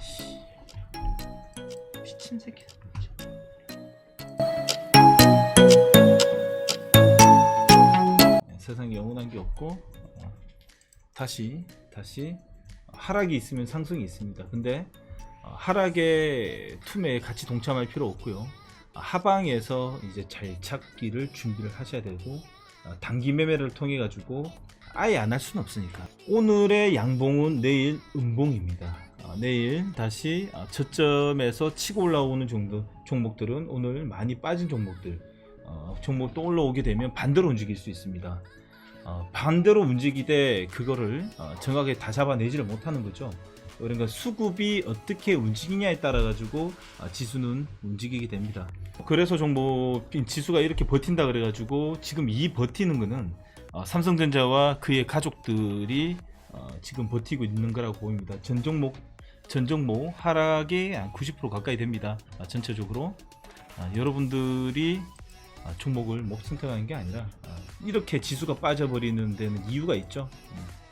씨. 미친 새끼. 네, 세상에 영원한 게 없고 어, 다시 다시 하락이 있으면 상승이 있습니다. 근데 어, 하락의 툼에 같이 동참할 필요 없고요. 어, 하방에서 이제 잘 찾기를 준비를 하셔야 되고 어, 단기 매매를 통해 가지고 아예 안 할 수는 없으니까 오늘의 양봉은 내일 음봉입니다. 어, 내일 다시 어, 저점에서 치고 올라오는 정도 종목들은 오늘 많이 빠진 종목들 어, 종목 또 올라오게 되면 반대로 움직일 수 있습니다. 어, 반대로 움직이되 그거를 어, 정확하게 다 잡아내지를 못하는 거죠. 그러니까 수급이 어떻게 움직이냐에 따라 가지고 어, 지수는 움직이게 됩니다. 그래서 종목 지수가 이렇게 버틴다 그래 가지고 지금 이 버티는 거는 어, 삼성전자와 그의 가족들이 어, 지금 버티고 있는 거라고 보입니다. 전 종목 전 종목 하락이 한90% 가까이 됩니다. 아, 전체적으로 아, 여러분들이 아, 종목을 못 선택하는 게 아니라 아, 이렇게 지수가 빠져버리는 데는 이유가 있죠.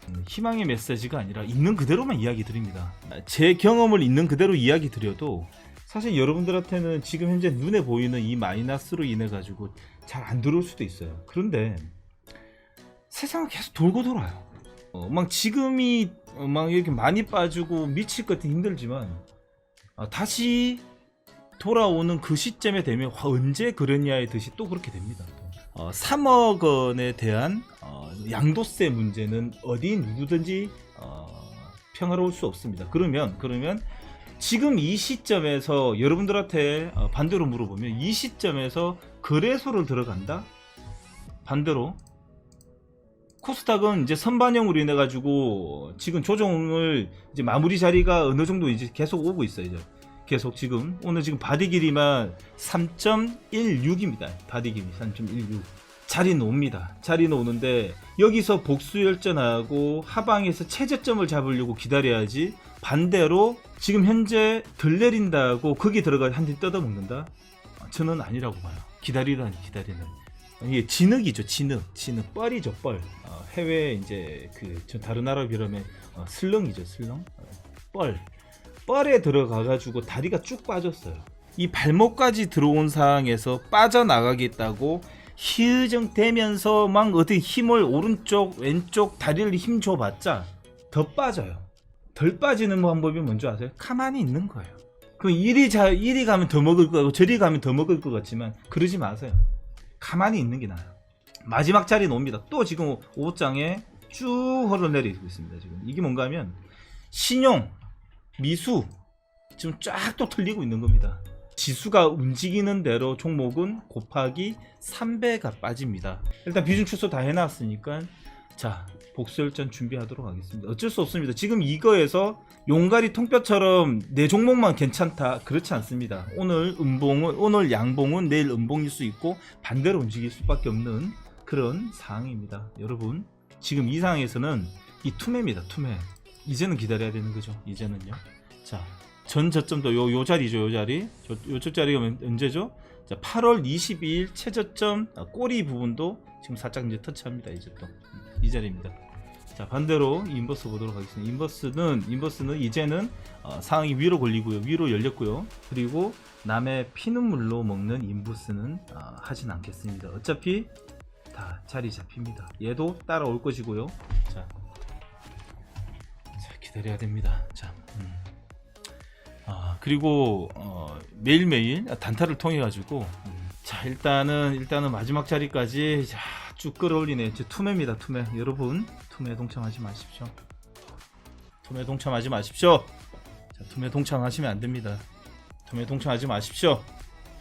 음, 희망의 메시지가 아니라 있는 그대로만 이야기 드립니다. 아, 제 경험을 있는 그대로 이야기 드려도 사실 여러분들한테는 지금 현재 눈에 보이는 이 마이너스로 인해 가지고 잘 안 들어올 수도 있어요. 그런데 세상은 계속 돌고 돌아요. 어, 막 지금이 어, 막 이렇게 많이 빠지고 미칠 것 같은 힘들지만 아, 다시 돌아오는 그 시점에 되면 와, 언제 그러냐의 듯이 또 그렇게 됩니다. 어, 3억 원에 대한 어, 양도세 문제는 어디 누구든지 어, 평화로울 수 없습니다. 그러면 그러면 지금 이 시점에서 여러분들한테 어, 반대로 물어보면 이 시점에서 거래소를 들어간다? 반대로 코스닥은 이제 선반영으로 인해 가지고 지금 조정을 이제 마무리 자리가 어느 정도 이제 계속 오고 있어요. 이제 계속 지금 오늘 지금 바디 길이만 3.16입니다. 바디 길이 3.16. 자리 놓습니다. 자리 놓는데 여기서 복수 열전하고 하방에서 최저점을 잡으려고 기다려야지 반대로 지금 현재 덜 내린다고 거기 들어가 한팀 뜯어먹는다? 아, 저는 아니라고 봐요. 기다리라니 기다리는. 이게 진흙이죠 진흙. 진흙 뻘이죠 뻘. 어, 해외 이제 그저 다른 나라 비하면 어, 슬렁이죠 슬렁. 어, 뻘. 뻘에 들어가 가지고 다리가 쭉 빠졌어요. 이 발목까지 들어온 상황에서 빠져나가겠다고 희정되면서 막 어디 힘을 오른쪽 왼쪽 다리를 힘 줘봤자 더 빠져요. 덜 빠지는 방법이 뭔지 아세요? 가만히 있는 거예요. 그럼 이리 자 이리 가면 더 먹을 거 같고 저리 가면 더 먹을 것 같지만 그러지 마세요 가만히 있는 게 나아요. 마지막 자리 놓습니다. 또 지금 옷장에 쭉 흘러내리고 있습니다. 지금 이게 뭔가 하면 신용, 미수 지금 쫙 또 틀리고 있는 겁니다. 지수가 움직이는 대로 종목은 곱하기 3배가 빠집니다. 일단 비중 축소 다 해놨으니까 자 복수열전 준비하도록 하겠습니다. 어쩔 수 없습니다. 지금 이거에서 용가리 통뼈처럼 내 종목만 괜찮다 그렇지 않습니다. 오늘 음봉은 오늘 양봉은 내일 음봉일 수 있고 반대로 움직일 수밖에 없는 그런 상황입니다. 여러분 지금 이 상황에서는 이 투매입니다. 투매. 이제는 기다려야 되는 거죠. 이제는요. 자, 전 저점도 요, 요 자리죠. 요 자리. 저, 요쪽 자리가 언- 언제죠? 자, 8월 22일 최저점 아, 꼬리 부분도 지금 살짝 이제 터치합니다. 이제 또 이 자리입니다. 자 반대로 인버스 보도록 하겠습니다. 인버스는 인버스는 이제는 어, 상황이 위로 걸리고요, 위로 열렸고요. 그리고 남의 피눈물로 먹는 인버스는 어, 하진 않겠습니다. 어차피 다 자리 잡힙니다. 얘도 따라올 것이고요. 자, 자 기다려야 됩니다. 자, 음. 아 그리고 어, 매일매일 단타를 통해 가지고 음, 자 일단은 일단은 마지막 자리까지 자, 쭉 끌어올리네. 저 투매입니다, 투매. 여러분, 투매 동참하지 마십시오. 투매 동참하지 마십시오. 자, 투매 동참하시면 안 됩니다. 투매 동참하지 마십시오.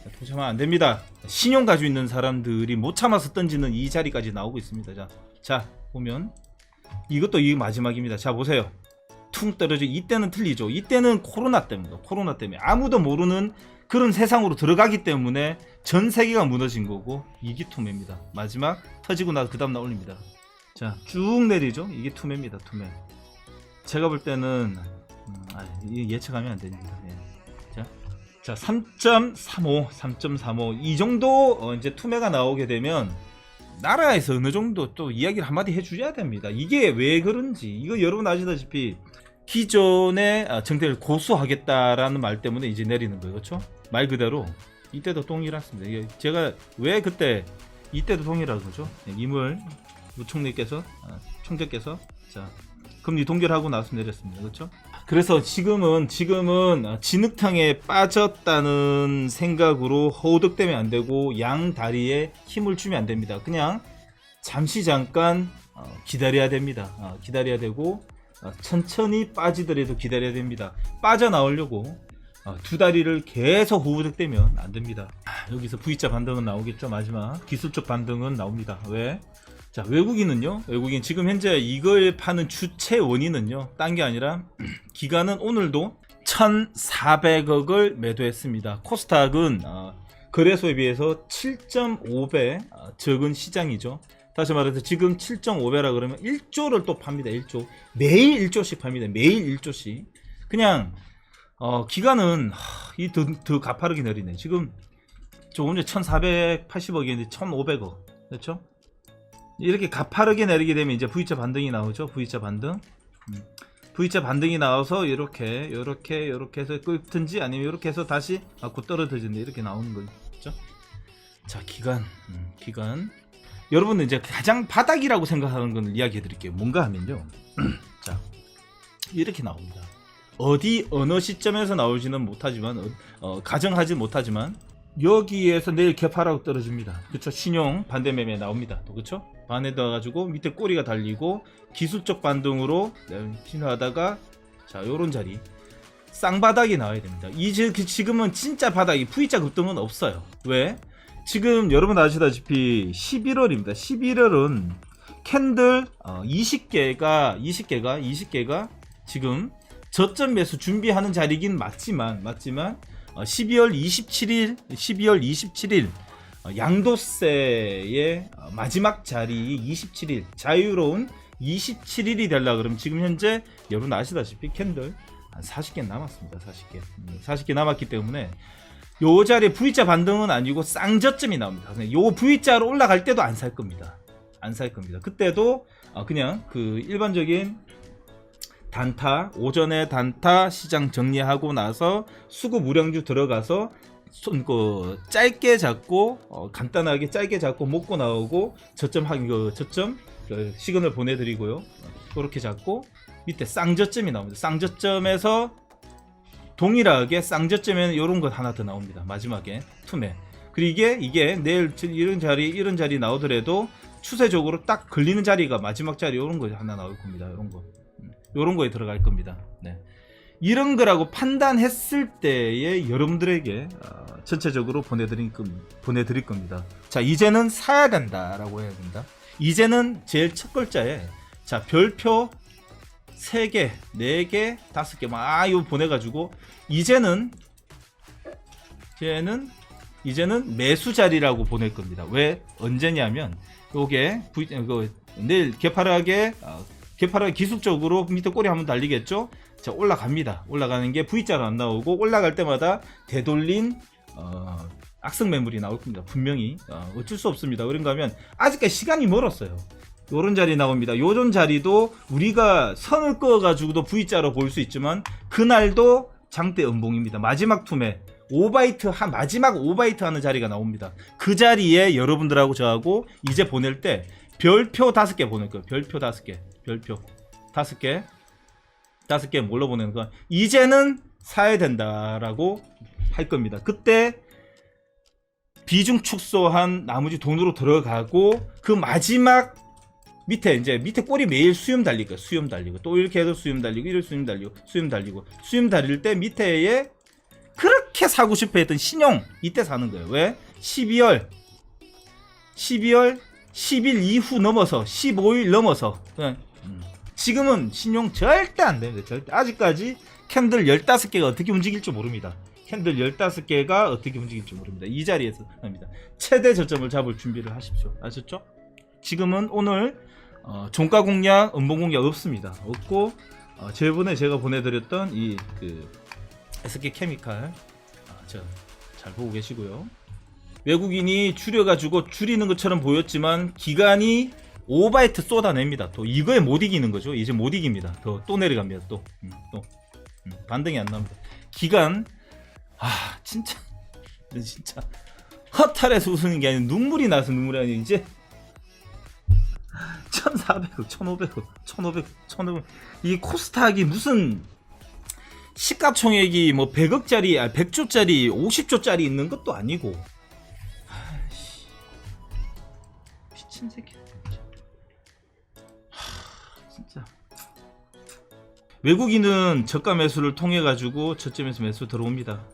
자, 동참하면 안 됩니다. 신용 가지고 있는 사람들이 못 참아서 던지는 이 자리까지 나오고 있습니다. 자, 자 보면 이것도 이 마지막입니다. 자 보세요. 퉁 떨어져. 이때는 틀리죠. 이때는 코로나 때문에, 코로나 때문에 아무도 모르는 그런 세상으로 들어가기 때문에 전 세계가 무너진 거고 이게 투매입니다. 마지막 터지고 나서 그 다음 날 올립니다. 자 쭉 내리죠. 이게 투매입니다. 투매. 제가 볼 때는 음, 아, 이 예측하면 안 됩니다. 예. 자, 자 3.35, 3.35 이 정도 어, 이제 투매가 나오게 되면 나라에서 어느 정도 또 이야기를 한마디 해주셔야 됩니다. 이게 왜 그런지 이거 여러분 아시다시피 기존의 아, 정책을 고수하겠다라는 말 때문에 이제 내리는 거예요. 그렇죠? 말 그대로 이때도 동일했습니다. 제가 왜 그때 이때도 거죠? 네, 임을 총리께서 아, 총재께서 자 금리 동결하고 나서 내렸습니다. 그렇죠? 그래서 지금은 지금은 아, 진흙탕에 빠졌다는 생각으로 허우덕대면 안 되고 양 다리에 힘을 주면 안 됩니다. 그냥 잠시 잠깐 어, 기다려야 됩니다. 어, 기다려야 되고 어, 천천히 빠지더라도 기다려야 됩니다. 빠져나오려고 어, 두 다리를 계속 후부득대면 안 됩니다. 아, 여기서 V자 반등은 나오겠죠. 마지막 기술적 반등은 나옵니다. 왜? 자 외국인은요. 외국인 지금 현재 이걸 파는 주체 원인은요. 딴 게 아니라 기간은 오늘도 1,400억을 매도했습니다. 코스닥은 어, 거래소에 비해서 7.5배 어, 적은 시장이죠. 다시 말해서 지금 7.5배라 그러면 1조를 또 팝니다. 1조. 매일 1조씩 팝니다. 매일 1조씩. 그냥 어, 기간은 이더 더 가파르게 내리네. 지금 조금 전에 1,480억이었는데 1,500억. 그렇죠? 이렇게 가파르게 내리게 되면 이제 V자 반등이 나오죠. V자 반등. 음. V자 반등이 나와서 이렇게 이렇게 이렇게 해서 끓든지 아니면 이렇게 해서 다시 맞고 떨어지는데 이렇게 나오는 거죠. 자 기간 음, 기간 여러분들 이제 가장 바닥이라고 생각하는 건 이야기해 드릴게요. 뭔가 하면요. 자 이렇게 나옵니다. 어디 어느 시점에서 나올지는 못하지만 어, 어, 가정하지 못하지만 여기에서 내일 개파라고 떨어집니다. 그렇죠? 신용 반대 매매 나옵니다. 또 그렇죠? 반에 넣어가지고 밑에 꼬리가 달리고 기술적 반등으로 네, 신호하다가 자 요런 자리 쌍바닥이 나와야 됩니다. 이제 그 지금은 진짜 바닥이 V자 급등은 없어요. 왜? 지금 여러분 아시다시피 11월입니다. 11월은 캔들 어, 20개가 20개가 20개가 지금 저점 매수 준비하는 자리긴 맞지만 맞지만 어, 12월 27일 12월 27일 어, 양도세의 어, 마지막 자리 27일 자유로운 27일이 되려 그러면 지금 현재 여러분 아시다시피 캔들 한 40개 남았습니다. 40개. 음, 40개 남았기 때문에 요 자리에 V자 반등은 아니고 쌍저점이 나옵니다. 요 V자로 올라갈 때도 안 살 겁니다. 안 살 겁니다. 그때도 어, 그냥 그 일반적인 단타 오전에 단타 시장 정리하고 나서 수급 우량주 들어가서 손, 그, 짧게 잡고 어, 간단하게 짧게 잡고 먹고 나오고 저점 하기 그 저점 그 시그널 보내드리고요 그렇게 잡고 밑에 쌍저점이 나옵니다 쌍저점에서 동일하게 쌍저점에는 이런 것 하나 더 나옵니다 마지막에 투매 그리고 이게 이게 내일 이런 자리 이런 자리 나오더라도 추세적으로 딱 걸리는 자리가 마지막 자리 이런 거 하나 나올 겁니다 이런 거 이런 거에 들어갈 겁니다. 네. 이런 거라고 판단했을 때에 여러분들에게 어, 전체적으로 보내드릴, 겁- 보내드릴 겁니다. 자, 이제는 사야 된다라고 해야 된다. 이제는 제일 첫 글자에 자 별표 3개, 4개, 5개 막 이거 보내가지고 이제는 이제는 이제는 매수 자리라고 보낼 겁니다. 왜 언제냐면 요게 V, 그 내일 개파락에 어, 개파락 기술적으로 밑에 꼬리 한번 달리겠죠? 자 올라갑니다. 올라가는 게 V자로 안 나오고 올라갈 때마다 되돌린 어, 악성 매물이 나올 겁니다. 분명히 어, 어쩔 수 없습니다. 그런가 하면 아직까지 시간이 멀었어요. 요런 자리 나옵니다. 요런 자리도 우리가 선을 그어 가지고도 V자로 볼 수 있지만 그날도 장대 음봉입니다. 마지막 투매 5바이트 한 마지막 5바이트 하는 자리가 나옵니다. 그 자리에 여러분들하고 저하고 이제 보낼 때 별표 다섯 개 보낼 거예요. 별표 다섯 개. 별표 다섯 개. 다섯 개 뭘로 보내는 거? 이제는 사야 된다라고 할 겁니다. 그때 비중 축소한 나머지 돈으로 들어가고 그 마지막 밑에 이제 밑에 꼬리 매일 수염 거예요. 수염 달리고 또 이렇게 해서 수염 달리고 이렇게 수염 달리고 수염 달리고 수염 달릴 때 밑에에 그렇게 사고 싶어 했던 신용 이때 사는 거예요. 왜? 12월 12월 10일 이후 넘어서 15일 넘어서 그냥 음. 지금은 신용 절대 안 됩니다. 절대 아직까지 캔들 15개가 어떻게 움직일지 모릅니다. 캔들 15개가 어떻게 움직일지 모릅니다. 이 자리에서 합니다. 최대 저점을 잡을 준비를 하십시오. 아셨죠? 지금은 오늘 어, 종가 공략, 음봉 공략 없습니다. 없고 어, 저번에 제가 보내드렸던 이그 SK 케미칼 아, 저잘 보고 계시고요. 외국인이 줄여가지고 줄이는 것처럼 보였지만 기간이 5바이트 쏟아냅니다. 또 이거에 못 이기는 거죠. 이제 못 이깁니다. 더또 내려갑니다. 또, 음, 또 음, 반등이 안 나옵니다. 기간 아 진짜 진짜 허탈해서 웃는 게 아니라 눈물이 나서 눈물이 아니라 이제 1,400억, 1,500억, 1,500억, 1,500억 이 코스닥이 무슨 시가총액이 뭐 100억짜리, 아 100조짜리, 50조짜리 있는 것도 아니고 아이씨 미친 새끼 하, 진짜 외국인은 저가 매수를 통해 가지고 저점에서 매수 들어옵니다.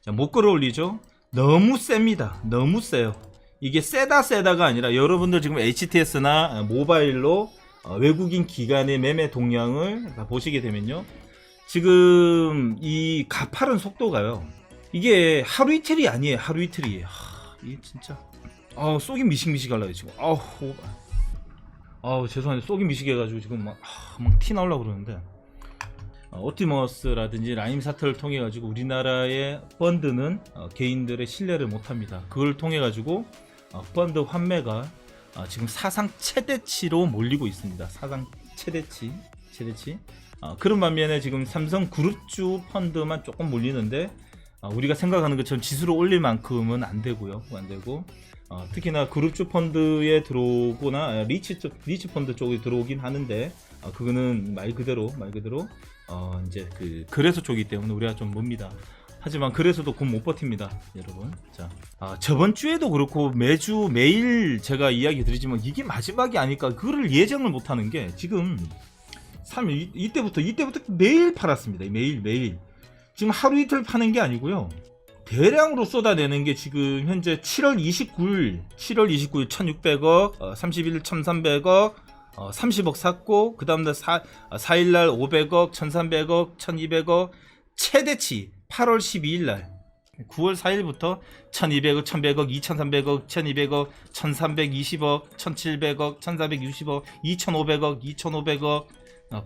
자, 못 끌어올리죠? 너무 셉니다. 너무 세요. 이게 세다 세다가 아니라 여러분들 지금 HTS나 모바일로 어, 외국인 기관의 매매 동향을 다 보시게 되면요. 지금 이 가파른 속도가요. 이게 하루 이틀이 아니에요. 하루 이틀이에요. 하, 이게 진짜. 아우, 쏙이 미식미식 하려고 지금. 아우, 아우, 죄송한데 쏙이 미식해 가지고 지금 막, 하, 막티 나오려고 그러는데. 어, 옵티머스라든지 라임 사태를 통해 가지고 우리나라의 펀드는 어, 개인들의 신뢰를 못 합니다. 그걸 통해 가지고 어, 펀드 환매가 어, 지금 사상 최대치로 몰리고 있습니다. 사상 최대치, 최대치. 어, 그런 반면에 지금 삼성 그룹주 펀드만 조금 몰리는데 어, 우리가 생각하는 것처럼 지수를 올릴 만큼은 안 되고요, 안 되고. 어, 특히나 그룹주 펀드에 들어오거나 아, 리치 쪽, 리치 펀드 쪽에 들어오긴 하는데 어, 그거는 말 그대로 말 그대로 어, 이제 그 거래소 쪽이기 때문에 우리가 좀 멉니다. 하지만 그래서도 곧 못 버팁니다, 여러분. 자, 아, 저번 주에도 그렇고 매주 매일 제가 이야기 드리지만 이게 마지막이 아닐까 그거를 예정을 못 하는 게 지금 3일 이, 이때부터 이때부터 매일 팔았습니다. 매일 매일. 지금 하루 이틀 파는 게 아니고요. 대량으로 쏟아내는 게 지금 현재 7월 29일, 7월 29일 1,600억, 어, 31일 1,300억, 어, 30억 샀고 그 다음날 4, 4일날 500억, 1,300억, 1,200억 최대치 8월 12일 날 9월 4일부터 1,200억, 1,100억, 2,300억, 1,200억, 1,320억, 1,700억, 1,460억, 2,500억, 2,500억,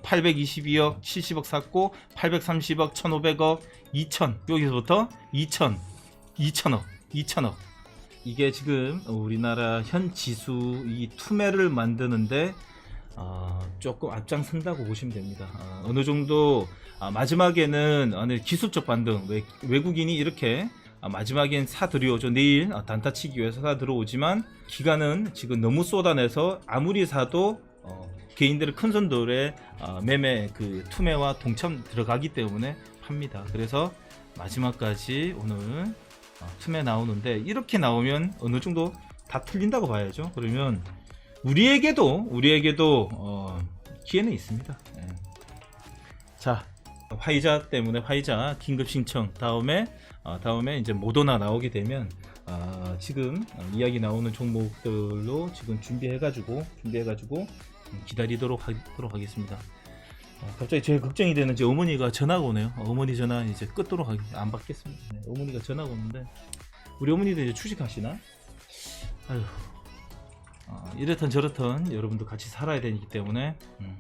822억, 70억 샀고 830억, 1,500억, 2,000 여기서부터 2,000, 2,000억, 2,000억. 이게 지금 우리나라 현 지수 이 투매를 만드는데 어, 조금 앞장선다고 보시면 됩니다. 어, 어느 정도 아, 마지막에는 어느 기술적 반등 외, 외국인이 이렇게 아, 마지막엔 사 들여오죠. 내일 아, 단타 치기 위해서 사 들어오지만 기간은 지금 너무 쏟아내서 아무리 사도 어, 개인들의 큰 손들의 어, 매매 그 투매와 동참 들어가기 때문에 팝니다. 그래서 마지막까지 오늘 어, 투매 나오는데 이렇게 나오면 어느 정도 다 틀린다고 봐야죠. 그러면 우리에게도 우리에게도 어, 기회는 있습니다. 예. 자 화이자 때문에 화이자 긴급 신청 다음에 어, 다음에 이제 모더나 나오게 되면 아, 지금 어, 이야기 나오는 종목들로 지금 준비해가지고 준비해가지고 기다리도록 하도록 하겠습니다. 어, 갑자기 제일 걱정이 되는 제 어머니가 전화가 오네요. 어, 어머니 전화 이제 끊도록 하겠, 안 받겠습니다. 네, 어머니가 전화가 오는데 우리 어머니도 이제 취직하시나? 아휴 어, 이렇든 저렇든 여러분도 같이 살아야 되기 때문에 음.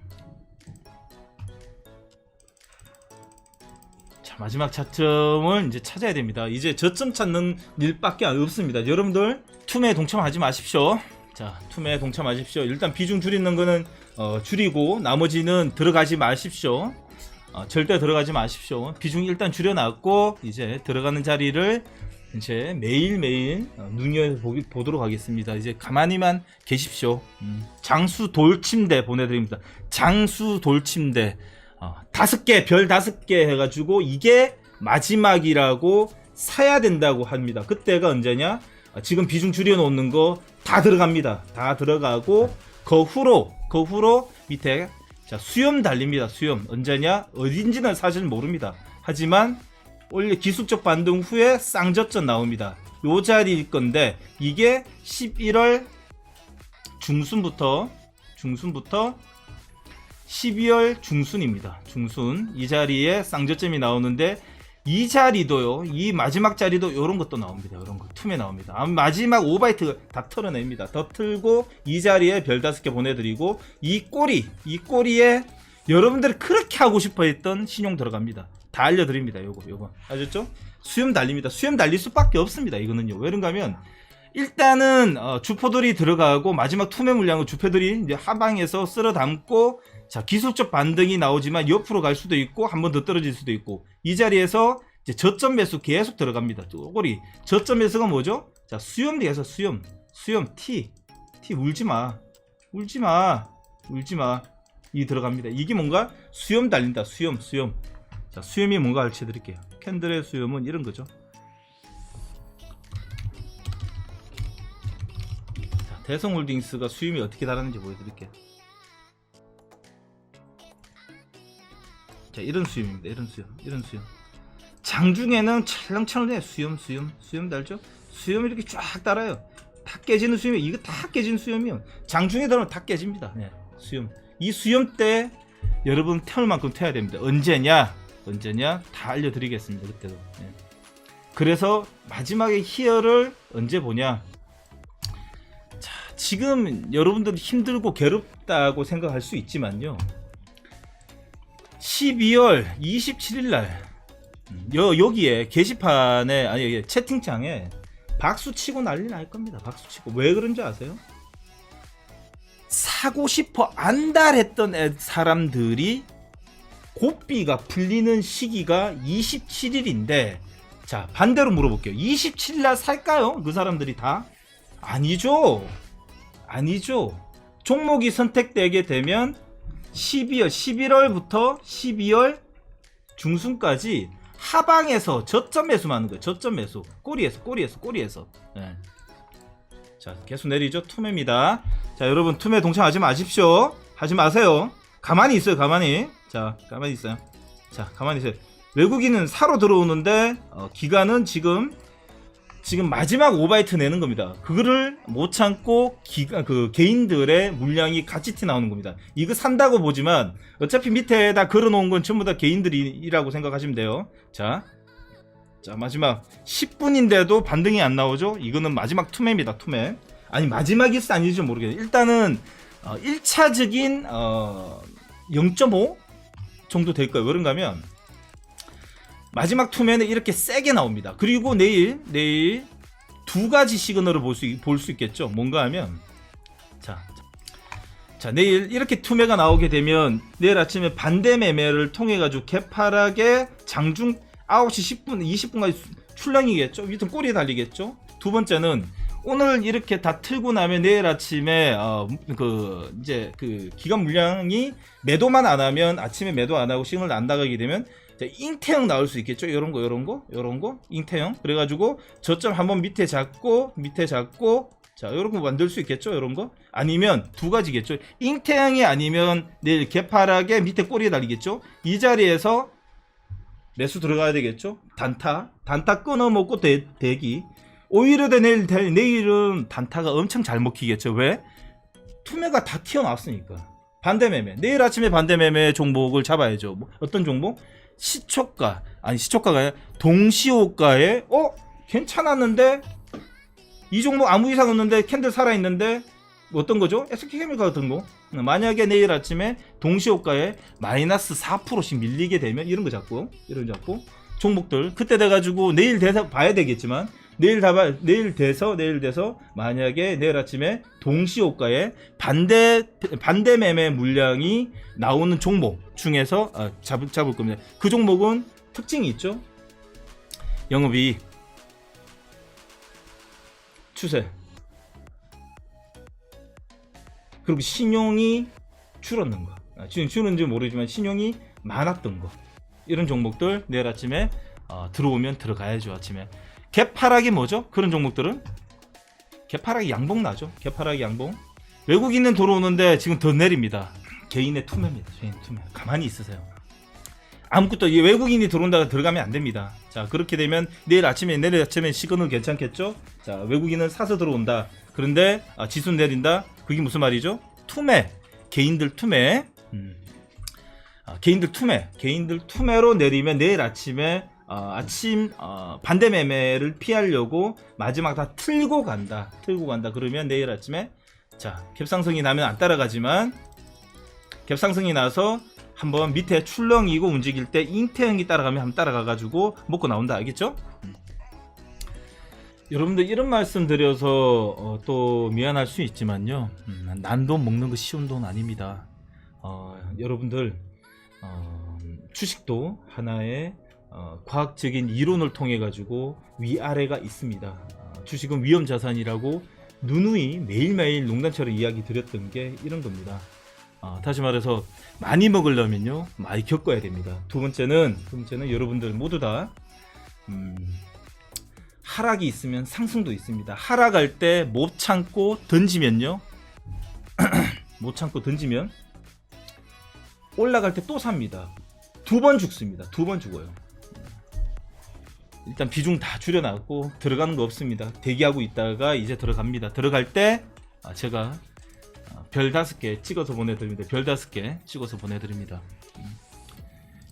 자 마지막 차점을 이제 찾아야 됩니다. 이제 저점 찾는 일밖에 없습니다. 여러분들 투매에 동참하지 마십시오. 자 투매에 동참하십시오. 일단 비중 줄이는 거는 어, 줄이고 나머지는 들어가지 마십시오. 어, 절대 들어가지 마십시오. 비중 일단 줄여놨고 이제 들어가는 자리를 이제 매일매일 어, 눈여겨 보기- 보도록 하겠습니다. 이제 가만히만 계십시오. 음, 장수 돌침대 보내드립니다. 장수 돌침대 어, 다섯 개, 별 다섯 개 해가지고 이게 마지막이라고 사야 된다고 합니다. 그때가 언제냐? 어, 지금 비중 줄여놓는 거 다 들어갑니다. 다 들어가고 그 후로 그 후로 밑에 자 수염 달립니다. 수염 언제냐? 어딘지는 사실 모릅니다. 하지만 원래 기술적 반등 후에 쌍저점 나옵니다. 요 자리일 건데 이게 11월 중순부터 중순부터 12월 중순입니다. 중순 이 자리에 쌍저점이 나오는데 이 자리도요. 이 마지막 자리도 이런 것도 나옵니다. 이런 거 틈에 나옵니다. 아, 마지막 5바이트 다 털어냅니다. 더 틀고 이 자리에 별 다섯 개 보내드리고 이 꼬리 이 꼬리에 여러분들이 그렇게 하고 싶어했던 신용 들어갑니다. 다 알려드립니다. 요거 요거 아셨죠? 수염 달립니다. 수염 달릴 수밖에 없습니다. 이거는요. 왜 그런가 하면 일단은 어, 주포들이 들어가고 마지막 투매 물량은 주포들이 이제 하방에서 쓸어 담고 자 기술적 반등이 나오지만 옆으로 갈 수도 있고 한 번 더 떨어질 수도 있고 이 자리에서 이제 저점 매수 계속 들어갑니다. 꼬리 저점 매수가 뭐죠? 자 수염 뒤에서 수염 수염 T T 울지 마 울지 마 울지 마 이 들어갑니다. 이게 뭔가 수염 달린다 수염 수염 자 수염이 뭔가 알려 드릴게요. 캔들의 수염은 이런 거죠. 자, 대성홀딩스가 수임이 어떻게 다르는지 보여드릴게요. 자, 이런 수임입니다. 이런 수염, 이런 수염. 장중에는 찰랑찰랑해 수염, 수염, 수염 달죠? 수염이 이렇게 쫙 달아요. 다 깨지는 수염이 이거 다 깨진 수염이요. 장중에 들어면 다 깨집니다. 네, 수염. 이 수염 때 여러분 태울 만큼 태워야 됩니다. 언제냐? 언제냐? 다 알려드리겠습니다. 그때도. 네. 그래서 마지막에 희열을 언제 보냐? 지금 여러분들 힘들고 괴롭다고 생각할 수 있지만요. 12월 27일 날 여, 여기에 게시판에 아니 채팅창에 박수 치고 난리 날 겁니다. 박수 치고 왜 그런지 아세요? 사고 싶어 안달했던 애- 사람들이 고삐가 풀리는 시기가 27일인데 자 반대로 물어볼게요. 27일 날 살까요? 그 사람들이 다? 아니죠. 아니죠. 종목이 선택되게 되면 12월, 11월부터 12월 중순까지 하방에서 저점 매수하는 거예요. 저점 매수. 꼬리에서, 꼬리에서, 꼬리에서. 예. 자, 계속 내리죠. 투매입니다. 자, 여러분, 투매 동참하지 마십시오. 하지 마세요. 가만히 있어요, 가만히. 자, 가만히 있어요. 자, 가만히 있어요. 외국인은 사러 들어오는데, 어, 기간은 지금 지금 마지막 오바이트 내는 겁니다. 그거를 못 참고 기가 그 개인들의 물량이 같이 튀 나오는 겁니다. 이거 산다고 보지만 어차피 밑에다 걸어놓은 건 전부 다 개인들이라고 생각하시면 돼요. 자, 자 마지막 10분인데도 반등이 안 나오죠? 이거는 마지막 투매입니다. 투매. 아니 마지막일지 아닌지 모르겠어요. 일단은 어, 1차적인 어, 0.5 정도 될 거예요. 왜 그런가 하면 마지막 투매는 이렇게 세게 나옵니다. 그리고 내일 내일 두 가지 시그널을 볼 수 볼 수 있겠죠. 뭔가 하면 자, 자 내일 이렇게 투매가 나오게 되면 내일 아침에 반대 매매를 통해 가지고 개파락에 장중 9시 10분 20분까지 출렁이겠죠. 밑은 꼬리에 달리겠죠. 두 번째는 오늘 이렇게 다 틀고 나면 내일 아침에 어, 그 이제 그 기간 물량이 매도만 안 하면 아침에 매도 안 하고 시그널 안 나가게 되면 자, 잉태형 나올 수 있겠죠? 이런 거, 이런 거, 이런 거, 잉태형. 그래가지고 저점 한번 밑에 잡고, 밑에 잡고, 자, 이런 거 만들 수 있겠죠? 이런 거. 아니면 두 가지겠죠. 잉태형이 아니면 내일 개파락에 밑에 꼬리에 달리겠죠? 이 자리에서 매수 들어가야 되겠죠? 단타, 단타 끊어 먹고 대, 대기. 오히려 내 내일 대- 내일은 단타가 엄청 잘 먹히겠죠? 왜? 투매가 다 튀어나왔으니까. 반대 매매. 내일 아침에 반대 매매 종목을 잡아야죠. 뭐, 어떤 종목? 시초가 아니 시초가가 아니라 동시호가에 어 괜찮았는데 이 종목 아무 이상 없는데 캔들 살아 있는데 어떤 거죠? SK케미칼 같은 거 만약에 내일 아침에 동시호가에 마이너스 4%씩 밀리게 되면 이런 거 잡고 이런 거 잡고 종목들 그때 돼가지고 내일 돼서 봐야 되겠지만 내일 다 봐, 내일 돼서 내일 돼서 만약에 내일 아침에 동시호가에 반대 반대 매매 물량이 나오는 종목 중에서 아, 잡을 잡을 겁니다. 그 종목은 특징이 있죠. 영업이익 추세 그리고 신용이 줄었는 거. 아, 지금 줄었는지 모르지만 신용이 많았던 거. 이런 종목들 내일 아침에 어, 들어오면 들어가야죠 아침에. 개파락이 뭐죠? 그런 종목들은 개파락이 양봉 나죠. 개파락이 양봉. 외국인은 들어오는데 지금 더 내립니다. 개인의 투매입니다. 개인 투매. 가만히 있으세요. 아무것도 이 외국인이 들어온다가 들어가면 안 됩니다. 자 그렇게 되면 내일 아침에 내일 아침에 시그널 괜찮겠죠? 자 외국인은 사서 들어온다. 그런데 아, 지수 내린다. 그게 무슨 말이죠? 투매. 개인들 투매. 음. 아, 개인들 투매. 개인들 투매로 내리면 내일 아침에 어, 아침 어, 반대 매매를 피하려고 마지막 다 틀고 간다. 틀고 간다. 그러면 내일 아침에 자 갭상승이 나면 안 따라가지만 갭상승이 나서 한번 밑에 출렁이고 움직일 때 잉태형이 따라가면 한번 따라가가지고 먹고 나온다. 알겠죠? 음. 여러분들 이런 말씀 드려서 어, 또 미안할 수 있지만요. 음, 난돈 먹는 거 쉬운 돈 아닙니다. 어, 여러분들 어, 주식도 하나의 어, 과학적인 이론을 통해 가지고 위아래가 있습니다. 어, 주식은 위험 자산이라고 누누이 매일매일 농담처럼 이야기 드렸던 게 이런 겁니다. 어, 다시 말해서 많이 먹으려면요 많이 겪어야 됩니다. 두 번째는 두 번째는 여러분들 모두 다 음, 하락이 있으면 상승도 있습니다. 하락할 때 못 참고 던지면요 못 참고 던지면 올라갈 때 또 삽니다. 두 번 죽습니다. 두 번 죽어요. 일단 비중 다 줄여놨고 들어가는 거 없습니다. 대기하고 있다가 이제 들어갑니다. 들어갈 때 아, 제가 아, 별 다섯 개 찍어서 보내드립니다. 별 다섯 개 찍어서 보내드립니다. 음.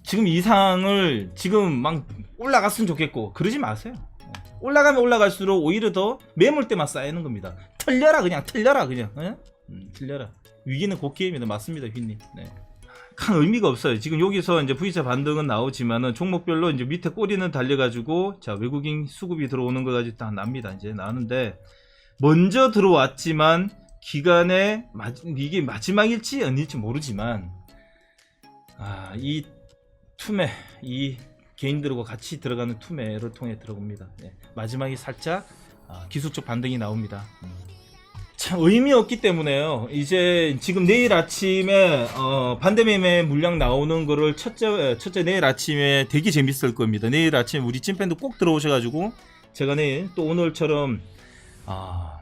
지금 이 상황을 지금 막 올라갔으면 좋겠고 그러지 마세요. 어. 올라가면 올라갈수록 오히려 더 매물대만 쌓이는 겁니다. 틀려라 그냥 틀려라 그냥 예? 음, 틀려라. 위기는 곧 기회입니다. 맞습니다, 휘님. 네. 큰 의미가 없어요. 지금 여기서 이제 V자 반등은 나오지만은 종목별로 이제 밑에 꼬리는 달려가지고 자 외국인 수급이 들어오는 거까지 다 납니다. 이제 나는데 먼저 들어왔지만 기간에 마, 이게 마지막일지 아닐지 모르지만 아, 이 투매 이 개인들과 같이 들어가는 투매를 통해 들어옵니다. 네. 마지막에 살짝 아, 기술적 반등이 나옵니다. 음. 참 의미 없기 때문에요. 이제 지금 내일 아침에 어, 반대매매 물량 나오는 거를 첫째 첫째 내일 아침에 되게 재밌을 겁니다. 내일 아침에 우리 찐팬도 꼭 들어오셔가지고 제가 내일 또 오늘처럼 아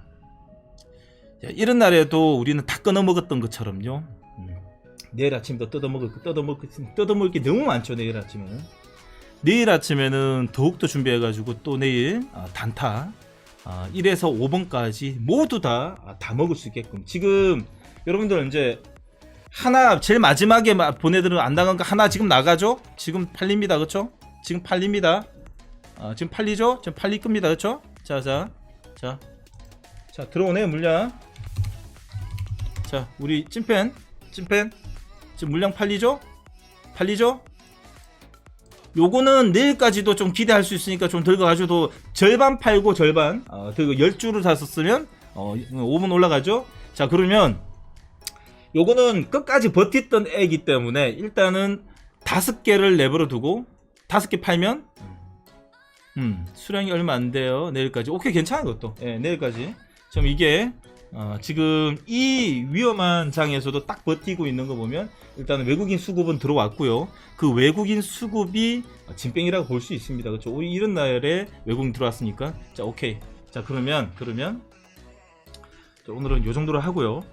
자, 이런 날에도 우리는 다 끊어 먹었던 것처럼요. 음, 내일 아침도 뜯어 먹을 뜯어 먹을 뜯어 먹을 게 너무 많죠. 내일 아침에는 내일 아침에는 더욱더 준비해가지고 또 내일 아, 단타 아, 1에서 5번까지 모두 다, 아, 다 먹을 수 있게끔. 지금, 여러분들 이제, 하나, 제일 마지막에 마- 보내드린 안 나간 거 하나 지금 나가죠? 지금 팔립니다. 그쵸? 지금 팔립니다. 아, 지금 팔리죠? 지금 팔릴 겁니다. 그쵸? 자, 자, 자. 자, 들어오네, 물량. 자, 우리 찐팬, 찐팬. 지금 물량 팔리죠? 팔리죠? 요거는 내일까지도 좀 기대할 수 있으니까 좀 들어가가지고 절반 팔고 절반 어, 그리고 10주를 샀었으면 어, 5분 올라가죠? 자 그러면 요거는 끝까지 버텼던 애기 때문에 일단은 다섯 개를 내버려 두고 다섯 개 팔면 음 수량이 얼마 안 돼요. 내일까지. 오케이 괜찮아 그것도. 예 내일까지. 좀 이게 어, 지금 이 위험한 장에서도 딱 버티고 있는 거 보면 일단은 외국인 수급은 들어왔고요. 그 외국인 수급이 진뺑이라고 볼 수 있습니다. 그렇죠? 이런 날에 외국인 들어왔으니까 자 오케이. 자 그러면 그러면 자, 오늘은 요 정도로 하고요.